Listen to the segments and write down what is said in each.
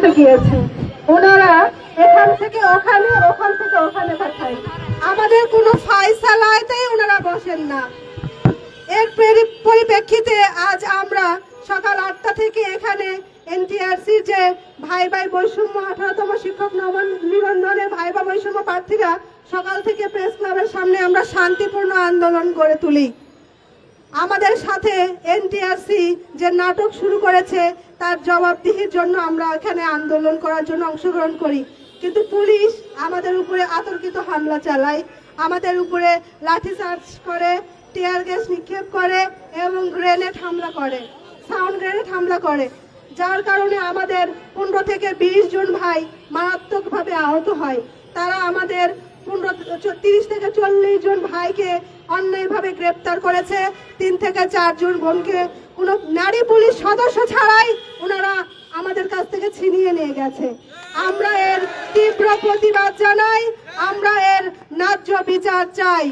পাঠাতে গিয়েছি। ওনারা এখান থেকে ওখানে, ওখান থেকে ওখানে পাঠায়। আমাদের কোনো ফাইসালাতেই ওনারা বসেন না। এর পরিপ্রেক্ষিতে আজ আমরা সকাল আটটা থেকে এখানে এনটিআরসি যে ভাই ভাই বৈষম্য আঠারোতম শিক্ষক নবন নিবন্ধনের ভাই বা বৈষম্য প্রার্থীরা সকাল থেকে প্রেস ক্লাবের সামনে আমরা শান্তিপূর্ণ আন্দোলন গড়ে তুলি। আমাদের সাথে এনটিআরসি যে নাটক শুরু করেছে তার জবাবদিহির জন্য আমরা এখানে আন্দোলন করার জন্য অংশগ্রহণ করি। কিন্তু পুলিশ আমাদের উপরে আতর্কিত হামলা চালায়, আমাদের উপরে লাঠিচার্জ করে, টিয়ার গ্যাস নিক্ষেপ করে এবং গ্রেনেড হামলা করে, সাউন্ড গ্রেনেড হামলা করে, যার কারণে আমাদের পনেরো থেকে বিশ জন ভাই মারাত্মকভাবে আহত হয়। তারা আমাদের পনেরো তিরিশ থেকে চল্লিশ জন ভাইকে অন্যায়ভাবে গ্রেপ্তার করেছে, তিন থেকে চারজন বোনকে কোনো নারী পুলিশ সদস্য ছাড়াই ওনারা আমাদের কাছ থেকে ছিনিয়ে নিয়ে গেছে। আমরা এর তীব্র প্রতিবাদ জানাই, আমরা এর ন্যায্য বিচার চাই।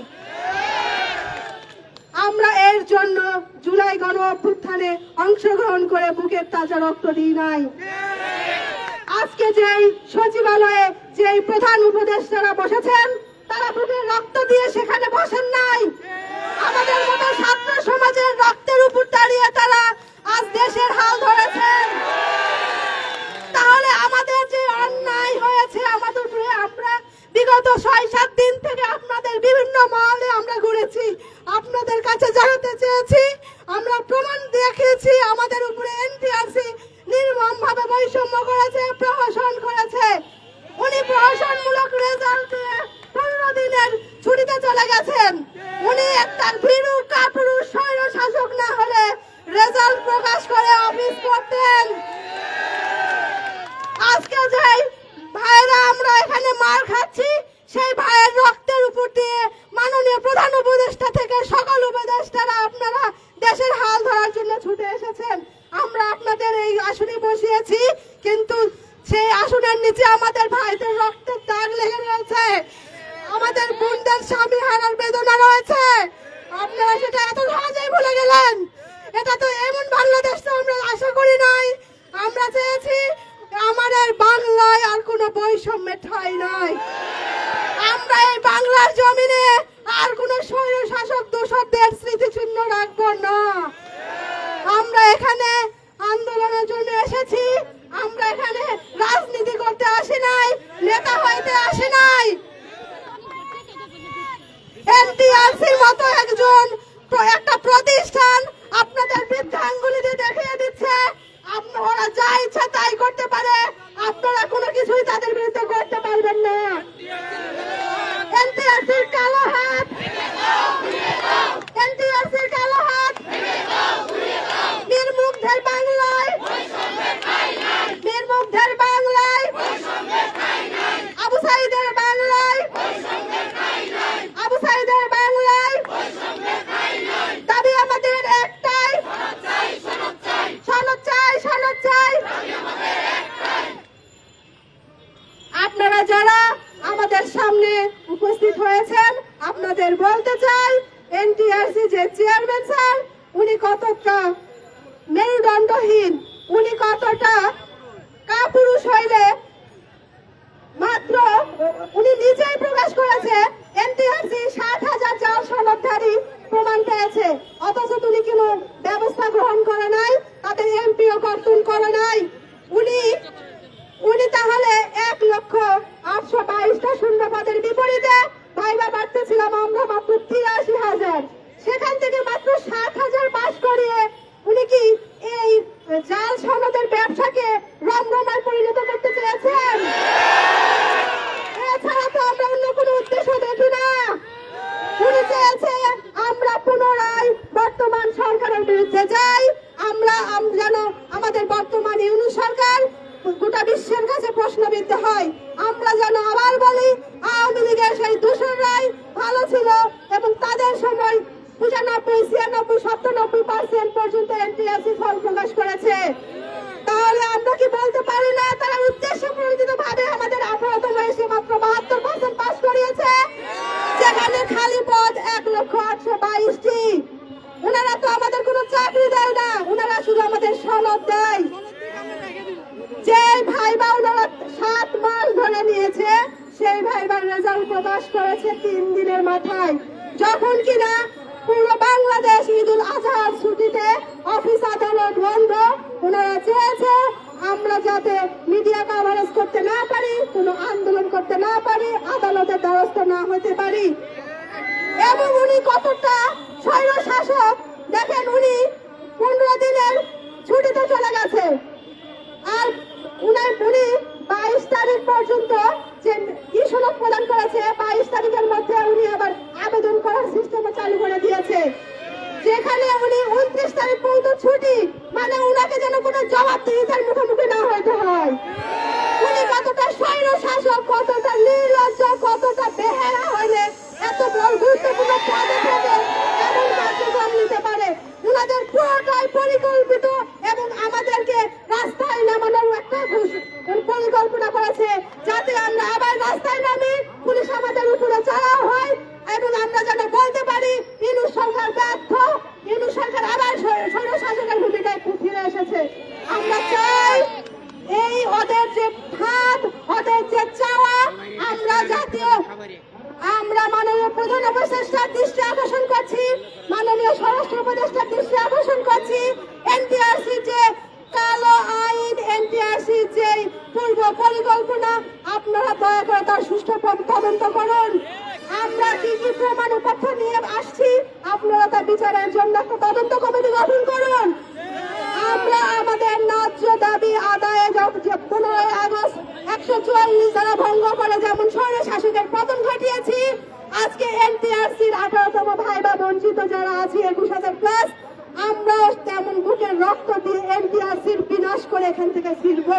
আমরা এর জন্য জুলাই গণ অভ্যুত্থানে অংশগ্রহণ করে বুকের তাজা রক্ত দিই নাই। আজকে যেই সচিবালয়ে যেই প্রধান উপদেষ্টারা বসেছেন, তারা বুকের রক্ত দিয়ে সেখানে বসেন নাই। আমাদের মতো ছাত্র সমাজের রক্তের উপর দাঁড়িয়ে তারা আজ দেশের হাল ধরেছেন তাহলে আমাদের যে অন্যায় হয়েছে আমাদের উপরে আমরা বিগত ছয় সাত দিন থেকে আপনাদের বিভিন্ন মহলে আমরা ঘুরেছি আপনাদের কাছে জানাতে চেয়েছি আমরা প্রমাণ দেখিয়েছি আমাদের উপরে এনটিআরসি নির্মম ভাবে বৈষম্য করেছে প্রহসন করেছে উনি প্রহসনমূলক রেজাল্ট পনেরো দিনের ছুটিতে চলে গেছেন উনি একটা ভীরু কাপুরু স্বৈর শাসক না হলে রেজাল্ট প্রকাশ করে অফিস করতেন আজকে যে ভাইরা আমরা এখানে মার খাচ্ছি, সেই ভাইয়ের রক্তের উপর দিয়ে মাননীয় প্রধান উপদেষ্টা থেকে সকল উপদেষ্টারা আপনারা দেশের হাল ধরার জন্য ছুটে এসেছেন। আমরা আপনাদের এই আসনে বসিয়েছি, কিন্তু সেই আসনের নিচে আমাদের ভাইদের রক্তের দাগ লেগে রয়েছে। আমাদের বোনদের স্বামী হারার বেদনা রয়েছে। আপনারা সেটা এত সহজেই ভুলে গেলেন। এটা তো এমন বাংলাদেশ তো আমরা আশা করি নাই। আমরা চেয়েছি আমাদের বাংলায় আর কোনো বৈষম্যের ঠাঁই নয় আমরা এই বাংলার জমিনে আর কোনো স্বৈর শাসক দোষকদের স্মৃতিচিহ্ন রাখব না। আমরা এখানে আন্দোলনের জন্য এসেছি। আমরা এখানে রাজনীতি করতে আসি নাই, নেতা হইতে আসি নাই। এনটিআরসির মতো একজন একটা প্রতিষ্ঠান আপনাদের বৃদ্ধাঙ্গুলিতে দেখিয়ে দিচ্ছে। আপনারা যা ইচ্ছা তাই করতে পারে, আপনারা কোনো কিছুই তাদের বিরুদ্ধে করতে পারবেন না। এনটিআরসির কালো হাত এনটিআরসির কালো হাত নির্মুগ্ধের বাংলায় নির্মুগ্ধের বাংলায় আবু সাইদের বাংলায় আবু সাইদের বাংলায় দাবি আমাদের একটাই সনদ চাই সনদ চাই আপনারা যারা আমাদের সামনে উপস্থিত হয়েছেন আপনাদের বলতে চাই এনটিআরসি যে চেয়ারম্যান স্যার উনি কতটা মেরুদণ্ডহীন উনি কতটা কাপুরুষ হইলে মাত্র উনি নিজেই প্রকাশ করেছে এনটিআরসি সাত হাজার চার সনদধারী প্রমাণ পেয়েছে। অথচ তুমি কোনো ব্যবস্থা গ্রহণ করে নাই তাদের এমপিও কর্তন করে নাই উনি উনি তাহলে এক লক্ষ আটশো বাইশটা শূন্য পদের বিপরীতে ভাইবা বাড়তেছিলাম আমরা মাত্র তিরাশি হাজার সেখান থেকে মাত্র ষাট হাজার পাশ করিয়ে উনি কি এই জাল সনদের ব্যবসাকে রমরমায় পরিণত করতে চেয়েছেন এছাড়া তো আমরা অন্য কোনো উদ্দেশ্য দেখি না উনি চেয়েছে আমরা পুনরায় বর্তমান সরকারের বিরুদ্ধে যাই আমরা আম- যেন আমাদের বর্তমান ইউনু সরকার গোটা বিশ্বের কাছে প্রশ্নবিদ্ধ হয় আমরা যেন আবার বলি আওয়ামী লীগের সেই দূষণরাই ভালো ছিল এবং তাদের সময় পঁচানব্বই ছিয়ানব্বই সত্তানব্বই পার্সেন্ট পর্যন্ত এনটিআরসি ফল প্রকাশ করেছে তাহলে আমরা কি বলতে পারি না তারা উদ্দেশ্য প্রণোদিত ভাবে আমাদের আঠারোতম এসে মাত্র বাহাত্তর পার্সেন্ট পাস করিয়েছে যেখানে খালি পদ এক লক্ষ আটশো বাইশটি। ওনারা তো আমাদের কোনো চাকরি দেয় না, ওনারা শুধু আমাদের সনদ দেয়। যে ভাই বা ভাইবা নিয়েছে, সেই ভাইবার রেজাল্ট প্রকাশ করেছে তিন দিনের মাথায়। যখন কিনা পুরো বাংলাদেশ ঈদুল আজহার ছুটিতে অফিস আদালত বন্ধ, ওনারা চেয়েছে, আমরা যাতে মিডিয়া কাভারেজ করতে না পারি কোনো আন্দোলন করতে না পারি আদালতের দ্বারস্থ না হতে পারি। এবং উনি কতটা স্বৈর শাসক, দেখেন উনি পনেরো দিনের ছুটিতে চলে গেছে। আর উনার উনি বাইশ তারিখ পর্যন্ত যে ই সনদ প্রদান করেছে, বাইশ তারিখের মধ্যে উনি আবার আবেদন করার সিস্টেম চালু করে দিয়েছে। যেখানে উনি উনত্রিশ তারিখ পর্যন্ত ছুটি মানে উনাকে যেন কোনো জবাবদিহিতার মুখোমুখি না হতে হয় উনি কতটা স্বৈর শাসক কতটা নির্লজ্জ কতটা বেহায়া হইলে এত বড় গুরুত্বপূর্ণ পদে থেকে এমন কার্যক্রম নিতে পারে উনাদের পুরোটাই পরিকল্পিত এবং আমাদেরকে রাস্তায় নামানোর একটা ঘোষ- পরিকল্পনা করেছে যাতে আমরা আবার রাস্তায় নামি পুলিশ আমাদের উপরে চড়াও হয় এবং আমরা যেন বলতে পারি ইনু সরকার ব্যর্থ ইনু সরকার আবার স্বৈর শাসকের ভূমিকায় ফিরে এসেছে আমরা চাই এই ওদের যে ভাত ওদের যে চাওয়া আমরা জাতীয় আমরা মাননীয় প্রধান উপদেষ্টার দৃষ্টি আকর্ষণ করছি মাননীয় স্বরাষ্ট্র উপদেষ্টার দৃষ্টি আকর্ষণ করছি এনটিআরসি যে কালো আইন এনটিআরসি যে পূর্ব পরিকল্পনা আপনারা দয়া করে তার সুষ্ঠু প- তদন্ত করুন আমরা কি কি প্রমাণ উপাত্য নিয়ে আসছি। আপনারা তা বিচারের জন্য একটা তদন্ত কমিটি গঠন করুন। আমরা আমাদের ন্যায্য দাবি আদায়ে পনেরোই আগস্ট একশো চুয়াল্লিশ দ্বারা ভঙ্গ করে যেমন স্বৈর শাসকের পতন ঘটিয়েছি, আজকে এনটিআরসির আঠারোতম ভাইবা বঞ্চিত যারা আছে, একুশ হাজার প্লাস আমরাও তেমন বুকের রক্ত দিয়ে এনটিআরসির বিনাশ করে এখান থেকে ফিরব।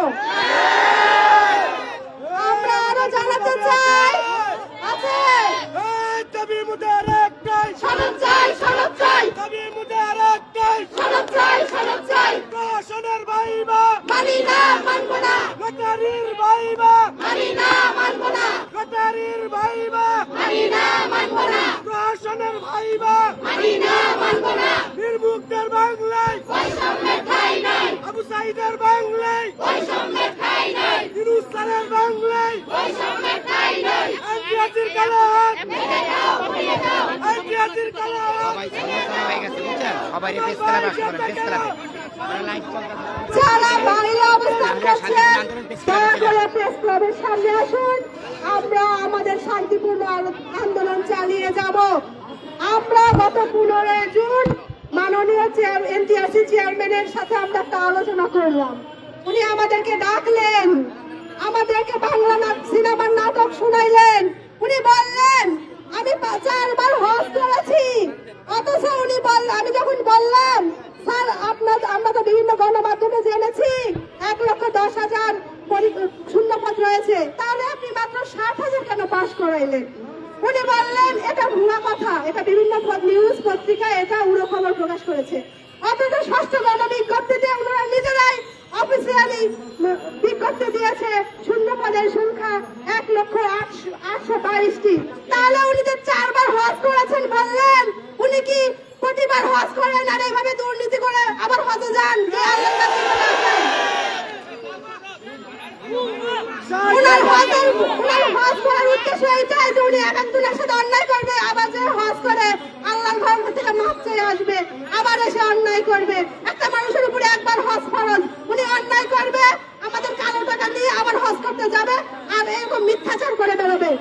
আমরা আরও জানাতে চাই। আছে। দাবি মুদের একটাই সনদ চাই সনদ চাই দাবি মুদের একটাই সনদ চাই সনদ চাই প্রশাসনের ভাইবা মানি না মানবো না লটারির ভাইবা মানি না মানবো না লটারির ভাইবা মানি না মানবো না প্রশাসনের ভাইবা মানি না মানবো না নির্মুক্তের বাংলায় বৈষম্যের ঠাই নাই আবু সাইদের বাংলায় বৈষম্যের ঠাই নাই ফিরুস্তানের বাংলায় বৈষম্যের ঠাই নাই আইটিআসির কালাহাত ভেঙে দাও উড়িয়ে দাও আইটিআসির কালাহাত সবাই সমস্যা হয়ে গেছে সবাই প্রেস ক্লাবে আসতে পারেন প্রেস ক্লাবে যারা বাইরে অবস্থান করছেন দয়া করে প্রেস ক্লাবের সামনে আসুন। আমরা আমাদের শান্তিপূর্ণ আন্দোলন চালিয়ে যাব। আমরা গত পনেরোই জুন মাননীয় চেয়ার এনটিআরসি চেয়ারম্যানের সাথে আমরা একটা আলোচনা করলাম। উনি আমাদেরকে ডাকলেন। আমাদেরকে বাংলা সিনেমার নাটক শুনাইলেন। উনি বললেন আমি চারবার হজ করেছি। অথচ উনি বল আমি যখন বললাম, স্যার, আপনার আমরা তো বিভিন্ন গণমাধ্যমে জেনেছি, এক লক্ষ দশ হাজার পরি- শূন্যপদ রয়েছে। তাহলে আপনি মাত্র ষাট হাজার কেন পাশ করাইলেন? উনি বললেন, এটা ভুয়া কথা। এটা বিভিন্ন নিউজ পত্রিকায় এটা উড়ো খবর প্রকাশ করেছে। অথচ ষষ্ঠ গণ বিজ্ঞপ্তিতে ওনারা নিজেরাই অফিসিয়ালি বিজ্ঞপ্তি দিয়েছে শূন্য পদের সংখ্যা এক লক্ষ আটশো বাইশটি। তাহলে উনি যে চারবার হজ করেছেন বললেন, উনি কি প্রতিবার হজ করেন আর এইভাবে দুর্নীতি করে আবার হজে যান? যে সাথে অন্যায় করবে, আবার যে হজ করে আল্লাহর ঘর থেকে মাপ চেয়ে আসবে, আবার এসে অন্যায় করবে। একটা মানুষের উপরে একবার হজ ফরজ উনি অন্যায় করবে আমাদের কালো টাকা নিয়ে আবার হজ করতে যাবে আর এরকম মিথ্যাচার করে বেরোবে।